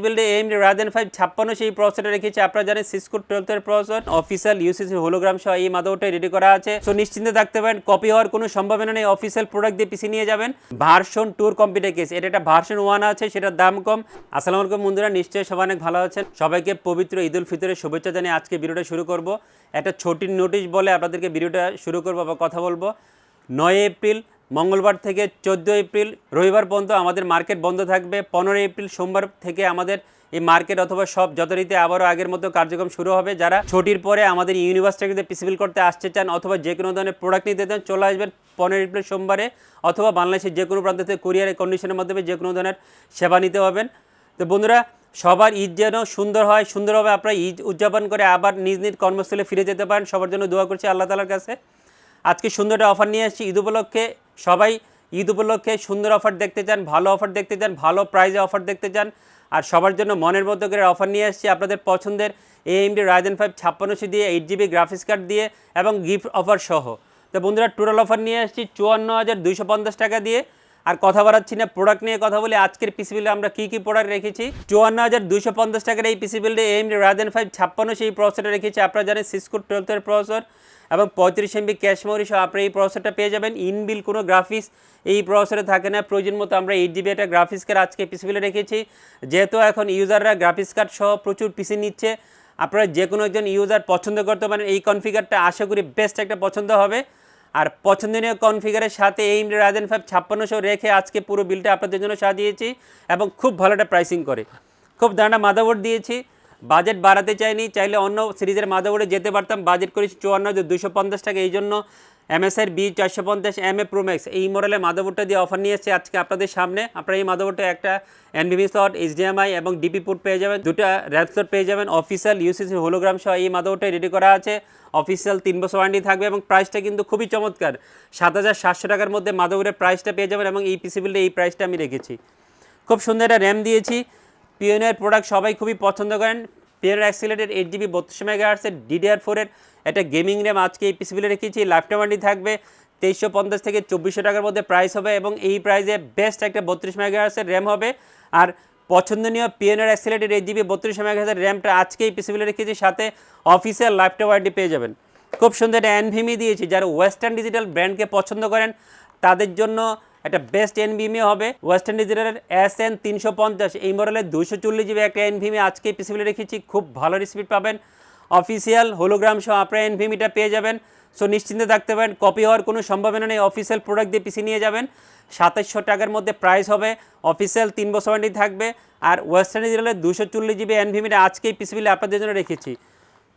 বিল্ডে AMD Ryzen five ছাপ্পান্ন সেই প্রসেসরটা রেখেছি। আপনারা জানেন সিসকো টুয়েলথের প্রসেসর অফিসিয়াল ইউসিসি হোলোগ্রাম সহ এই মাদারবোর্ডটা রেডি করা আছে। সো নিশ্চিন্তে থাকতে পারেন কপি হওয়ার কোনো সম্ভাবনা নেই। অফিসিয়াল প্রোডাক্ট দিয়ে পিছিয়ে নিয়ে যাবেন। ভার্সন টুর কম্পিউটার কেস এটা একটা ভার্সন ওয়ান আছে, সেটার দাম কম। আসসালামু আলাইকুম বন্ধুরা, নিশ্চয়ই সবাই অনেক ভালো আছেন। সবাইকে পবিত্র ঈদ উল ফিতরের শুভেচ্ছা জানিয়ে আজকে ভিডিওটা শুরু করব। একটা ছোটির নোটিশ বলে আপনাদেরকে ভিডিওটা শুরু করব বা কথা বলব। নয় এপ্রিল মঙ্গলবার থেকে চোদ্দ এপ্রিল, রবিবার পর্যন্ত আমাদের মার্কেট বন্ধ থাকবে। পনেরো এপ্রিল সোমবার থেকে আমাদের এই মার্কেট অথবা সব যথারীতি আবারও আগের মতো কার্যক্রম শুরু হবে। যারা ছুটির পরে আমাদের ইউনিভার্সিটিতে পিসিবিল করতে আসতে চান অথবা যে কোনো ধরনের প্রোডাক্ট নিতে চান, চলে আসবেন পনেরো এপ্রিল সোমবারে অথবা বাংলাদেশের যে কোনো প্রান্ত থেকে কুরিয়ারের কন্ডিশনের মাধ্যমে যে কোনো ধরনের সেবা নিতে পারবেন তো বন্ধুরা, সবার ঈদ যেন সুন্দর হয়, সুন্দরভাবে আপনারা ঈদ উদযাপন করে আবার নিজ নিজ কর্মস্থলে ফিরে যেতে পারেন। সবার জন্য দোয়া করছি আল্লাহ তালার কাছে। আজকে সুন্দর অফার নিয়ে আসছি ঈদ উপলক্ষে। সবাই ঈদ উপলক্ষে সুন্দর অফার দেখতে চান, ভালো অফার দেখতে চান, ভালো প্রাইজে অফার দেখতে চান। আর সবার জন্য মনের মতো করে অফার নিয়ে আসছি আপনাদের পছন্দের এএমডি রাইজেন ফাইভ ছাপ্পান্নশো দিয়ে এইট জিবি গ্রাফিক্স কার্ড দিয়ে এবং গিফট অফার সহ। তো বন্ধুরা টোটাল অফার নিয়ে আসছি চুয়ান্ন হাজার দুইশো পঞ্চাশ টাকা দিয়ে। আর কথা বাড়াচ্ছি না প্রোডাক্ট নিয়ে কথা বলি, আজকের পিসি বিলে আমরা কী কী প্রোডাক্ট রেখেছি? চুয়ান্ন হাজার দুইশো পঞ্চাশ টাকার এই পিসি বিল্ডে এমডি রাজেন ফাইভ ছাপ্পান্ন সেই প্রসেসরটা রেখেছি। আপনারা জানেন সিসকো টুয়েলথের প্রসেসর এবং পঁয়ত্রিশ এমবি ক্যাশ মেমোরি সহ আপনারা এই প্রসেসরটা পেয়ে যাবেন। ইনবিল কোনো গ্রাফিক্স এই প্রসেসরে থাকে না। প্রয়োজন মতো আমরা এইট জিবি একটা গ্রাফিক্স কার্ড আজকে পিসি বিলে রেখেছি। যেহেতু এখন ইউজাররা গ্রাফিক্স কার্ড সহ প্রচুর পিসি নিচ্ছে, আপনারা যে কোনো একজন ইউজার পছন্দ করতে পারেন। এই কনফিগারটা আশা করি বেস্ট একটা পছন্দ হবে। আর পছন্দনীয় কনফিগারের সাথে এই রাজেন ফাইভ ছাপ্পান্নশো রেখে আজকে পুরো বিলটা আপনাদের জন্য সাজিয়েছি এবং খুব ভালো একটা প্রাইসিং করে। খুব দাঁড়া মাদাবোর্ড দিয়েছি। বাজেট বাড়াতে চাইনি, চাইলে অন্য সিরিজের মাদাবোর্ডে যেতে পারতাম। বাজেট করেছি চুয়ান্ন দুশো পঞ্চাশ টাকা, এই জন্য এমএসআর বি চারশো পঞ্চাশ, এম এ প্রোম্যাক্স এই মডেলের মাদাবোর্ডটা দিয়ে অফার নিয়ে এসেছে আজকে আপনাদের সামনে। আপনারা এই মাদাবোর্ডে একটা এনভিভি স্লট এইচডিএমআই এবং ডিপি পোর্ট পেয়ে যাবেন। দুটো র্যাপ স্লট পেয়ে যাবেন, অফিসিয়াল, ইউসিসি হোলোগ্রাম সহ এই মাদাবোর্ডটা রেডি করা আছে। অফিসিয়াল তিন বছর ওয়ারেন্টি থাকবে এবং প্রাইসটা কিন্তু খুবই চমৎকার। সাত হাজার সাতশো টাকার মধ্যে মাদাবোর্ডের প্রাইসটা পেয়ে যাবেন এবং এই পিসি বিল্ডে এই প্রাইসটা আমি রেখেছি। খুব সুন্দর একটা র্যাম দিয়েছি। পিওনের প্রোডাক্ট সবাই খুবই পছন্দ করেন। পিওনের অ্যাক্সিলেটেড এইট জিবি বত্রিশ মেগাহার্সের ডিডিআর ফোরের একটা গেমিং র্যাম আজকে এই পিসিবিলে রেখেছি। লাইফটাইম ওয়ারেন্টি থাকবে, তেইশশো পঞ্চাশ থেকে চব্বিশশো টাকার মধ্যে প্রাইস হবে এবং এই প্রাইসে বেস্ট একটা বত্রিশ মেগাহার্সের র্যাম হবে। আর পছন্দনীয় পিএনআর অ্যাক্সিলেটেড এইট জিবি বত্রিশ মেগাহার্সের র্যামটা আজকে এই পিসিবিলে রেখেছি, সাথে অফিসিয়াল লাইফটাইম ওয়ারেন্টি পেয়ে যাবেন। খুব সুন্দর একটা এনভিমি দিয়েছি, যারা ওয়েস্টার্ন ডিজিটাল ব্র্যান্ডকে পছন্দ করেন, তাদের জন্য একটা বেস্ট এনভিমি হবে। ওয়েস্টার্ন ডিজিটালের এস এন তিনশো পঞ্চাশ, এই মডেলের দুশো চল্লিশ জিবি একটা এনভিমি আজকে পিসিবিলে রেখেছি। খুব ভালো স্পিড পাবেন। অফিসিয়াল হোলোগ্রাম সহ আপনারা এনভিমিটা পেয়ে যাবেন। সো নিশ্চিন্তে থাকতে পারেন কপি হওয়ার কোনো সম্ভাবনা নেই। অফিসিয়াল প্রোডাক্ট দিয়ে পিসি নিয়ে যাবেন। সাতাশশো টাকার মধ্যে প্রাইস হবে। অফিসিয়াল তিন বছর ওয়ারেন্টি থাকবে। আর ওয়েস্টার্ন ডিজিটালের দুশো চল্লিশ জিবি এনভিমিটা আজকেই পিসিবিলে আপনাদের জন্য রেখেছি।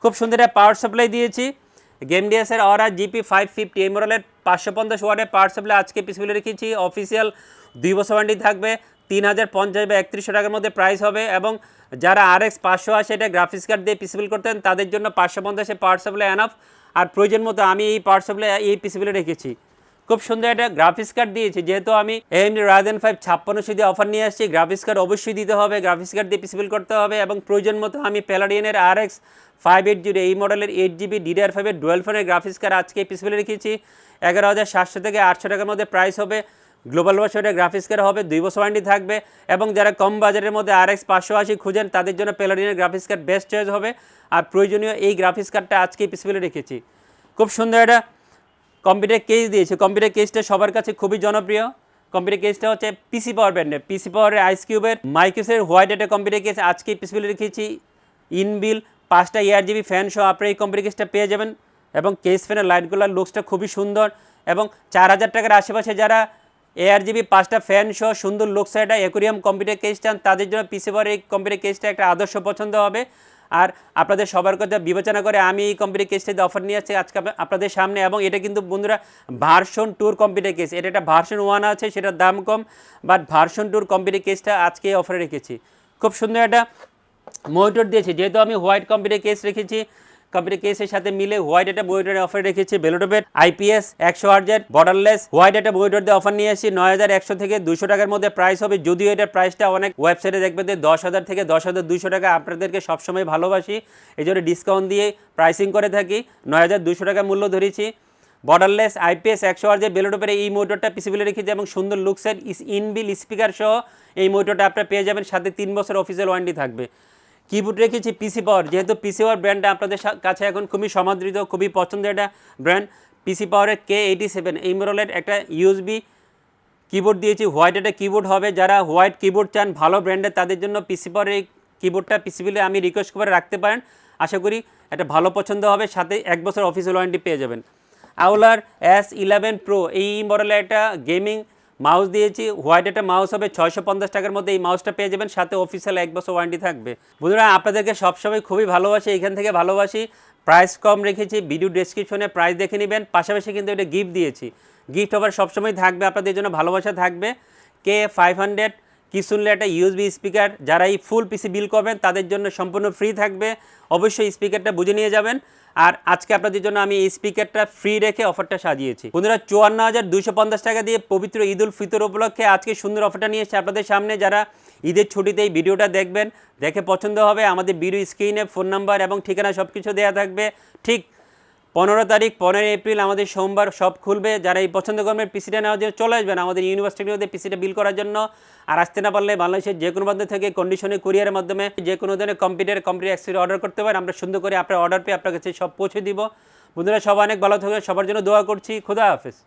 খুব সুন্দর একটা পাওয়ার সাপ্লাই দিয়েছি। গেম ডিএসের অরা জিপি ফাইভ ফিফটি এই মডেলের পাঁচশো পঞ্চাশ ওয়ার্ডের পাওয়ার সাপ্লাই আজকে পিসিবিলে রেখেছি। অফিসিয়াল দুই বছর ওয়ারেন্টি থাকবে, তিন হাজার পঞ্চাশ বা একত্রিশশো টাকার মধ্যে প্রাইস হবে এবং যারা আর এক্স পাঁচশো আসে, এটা গ্রাফিক্স কার্ড দিয়ে পিসিবিল করতেন, তাদের জন্য পাঁচশো পঞ্চাশে পাওয়ার সাপ্লাই অ্যানাফ আর প্রয়োজন মতো আমি এই পাওয়ার এই পিসিবিলে রেখেছি। খুব সুন্দর একটা গ্রাফিক্স কার্ড দিয়েছি। যেহেতু আমি এমডি রাজেন ফাইভ ছাপ্পান্নশো দিয়ে অফার নিয়ে আসছি গ্রাফিক্স কার্ড অবশ্যই দিতে হবে গ্রাফিক্স কার্ড দিয়ে পিসিবিল করতে হবে এবং প্রয়োজন মতো আমি প্যালাডিয়ানের R X five eight zero এই মডেলের এইট জিবি ডিডিআর ফাইভের ডুয়েল ফোনের গ্রাফিক্স কার্ড আজকে পিসিবিলে রেখেছি। এগারো হাজার সাতশো থেকে আটশো টাকার মধ্যে প্রাইস হবে। গ্লোবাল ভার্সনের গ্রাফিক্স কার্ড হবে, দুই বছর ওয়ারেন্টি থাকবে এবং যারা কম বাজারের মধ্যে আর এক্স পাঁচশো আশি খুঁজেন, তাদের জন্য প্যালাডিনের গ্রাফিক্স কার্ড বেস্ট চয়েস হবে। আর প্রয়োজনীয় এই গ্রাফিক্স কার্ডটা আজকে পিসিবিলে রেখেছি। খুব সুন্দর একটা কম্পিউটার কেস দিয়েছে। কম্পিউটার কেসটা সবার কাছে খুবই জনপ্রিয়। কম্পিউটার কেসটা হচ্ছে পিসি পাওয়ার ব্র্যান্ডের পিসি পাওয়ারের আইস কিউবের মাইক্রোসের হোয়াইট একটা কম্পিউটার কেস আজকে পিসিবিলে রেখেছি ইনবিল পাঁচটা ইয়ার জিবি ফ্যান সহ আপনার এই কম্পিউটার কেসটা পেয়ে যাবেন এবং কেস ফ্যানের লাইটগুলোর লুকসটা খুবই সুন্দর এবং চার হাজার টাকার আশেপাশে যারা এআর জিবি পাঁচটা ফ্যান সহ সুন্দর লুকস একটা অ্যাকোরিয়াম কম্পিউটার কেস চান, তাদের জন্য পিসি পাওয়ার এই কম্পিউটার কেসটা একটা আদর্শ পছন্দ হবে। আর আপনাদের সবার কথা বিবেচনা করে আমি এই কম্পিউটার কেসটাতে অফার নিয়ে আসছি আজকে আপনাদের সামনে এবং এটা কিন্তু বন্ধুরা ভার্সন টুর কম্পিউটার কেস এটা একটা ভার্সন ওয়ান আছে, সেটার দাম কম বাট ভার্সন টুর কম্পিউটার কেসটা আজকে অফারে রেখেছি। খুব সুন্দর একটা মনিটর দিয়েছি। যেহেতু আমি হোয়াইট কম্পিউটার কেস রেখেছি কম্পিউটার কেসের সাথে মিলে হোয়াইট একটা মনিটরের অফার রেখেছি বেলোটোপের আইপিএস একশো হার্জের বর্ডারলেস হোয়াইট একটা দিয়ে অফার নিয়ে এসেছি নয় হাজার একশো থেকে দুশো টাকার মধ্যে প্রাইস হবে। যদিও এটার প্রাইসটা অনেক ওয়েবসাইটে দেখবে যে দশ হাজার থেকে দশ হাজার দুশো টাকা আপনাদেরকে সবসময় ভালোবাসি। এই জন্য ডিসকাউন্ট দিয়ে প্রাইসিং করে থাকি। নয় হাজার দুশো টাকা মূল্য ধরেছি। বর্ডারলেস আইপিএস একশো আর যে বেলোটোপের এই মোটরটা পিসিবিলে রেখেছে এবং সুন্দর লুকসের ইনবিল স্পিকার সহ এই মোটরটা আপনারা পেয়ে যাবেন। সাথে তিন বছর অফিসিয়াল ওয়ারেন্টি থাকবে। কিবোর্ড রেখেছি পিসি পাওয়ার যেহেতু পিসি পাওয়ার ব্র্যান্ডটা আপনাদের কাছে এখন খুবই সমাদৃত, খুবই পছন্দের একটা ব্র্যান্ড পিসি পাওয়ারের কে এইটি সেভেন এই মডেলের একটা ইউএসবি কিবোর্ড দিয়েছি। হোয়াইট একটা কিবোর্ড হবে। যারা হোয়াইট কিবোর্ড চান, ভালো ব্র্যান্ডের তাদের জন্য পিসি পাওয়ার এই কিবোর্ডটা পিসিবিলে আমি রিকোয়েস্ট করে রাখতে পারেন। আশা করি একটা ভালো পছন্দ হবে, সাথে এক বছর অফিসিয়াল ওয়ারেন্টি পেয়ে যাবেন। আউলার এস ইলেভেন প্রো এই মডেলের একটা গেমিং মাউস দিয়েছি হোয়াইট একটা মাউস হবে ছয়শো পঞ্চাশ টাকার মধ্যে এই মাউসটা পেয়ে যাবেন, সাথে অফিসিয়াল এক বছর ওয়ারেন্টি থাকবে। বন্ধুরা, আপনাদেরকে সবসময় খুবই ভালোবাসি, এখান থেকে ভালোবাসি। প্রাইস কম রেখেছি ভিডিও ডেসক্রিপশনে প্রাইস দেখে নেবেন, পাশাপাশি কিন্তু এটা গিফট দিয়েছি। গিফট আবার সবসময় থাকবে, আপনাদের জন্য ভালোবাসা থাকবে। কে ফাইভ হান্ড্রেড কি শুনলে একটা ইউএসবি স্পিকার যারা এই ফুল পিসি বিল করবেন, তাদের জন্য সম্পূর্ণ ফ্রি থাকবে। অবশ্যই স্পিকারটা বুঝে নিয়ে যাবেন। আর আজকে আপনাদের জন্য আমি এই স্পিকারটা ফ্রি রেখে অফারটা সাজিয়েছি। বন্ধুরা, চুয়ান্ন হাজার দুশো পঞ্চাশ টাকা দিয়ে পবিত্র ঈদ উল ফিতর উপলক্ষে আজকে সুন্দর অফারটা নিয়ে এসেছে আপনাদের সামনে। যারা ঈদের ছুটিতে এই ভিডিওটা দেখবেন, দেখে পছন্দ হবে, আমাদের ভিডিও স্ক্রিনে ফোন নাম্বার এবং ঠিকানা সব কিছু দেওয়া থাকবে। ঠিক পনেরো তারিখ, পনেরোই এপ্রিল আমাদের সোমবার সব খুলবে। যারা এই পছন্দ করবেন, পিসিটা নেওয়ার জন্য চলে আসবেন আমাদের ইউনিভার্সিটির মধ্যে পিসিটা বিল করার জন্য। আর আসতে না পারলে বাংলাদেশের যে কোনো মাধ্যম থেকে কন্ডিশনে কুরিয়ারের মাধ্যমে যে কোনো ধরনের কম্পিউটার কম্পিউটার অ্যাক্সেসরি অর্ডার করতে পারেন। আমরা সুন্দর করে আপনার অর্ডার পেয়ে আপনার কাছে সব পৌঁছে দিব। বন্ধুরা সব অনেক ভালো থাকবে সবার জন্য দোয়া করছি। খুদা হাফেজ।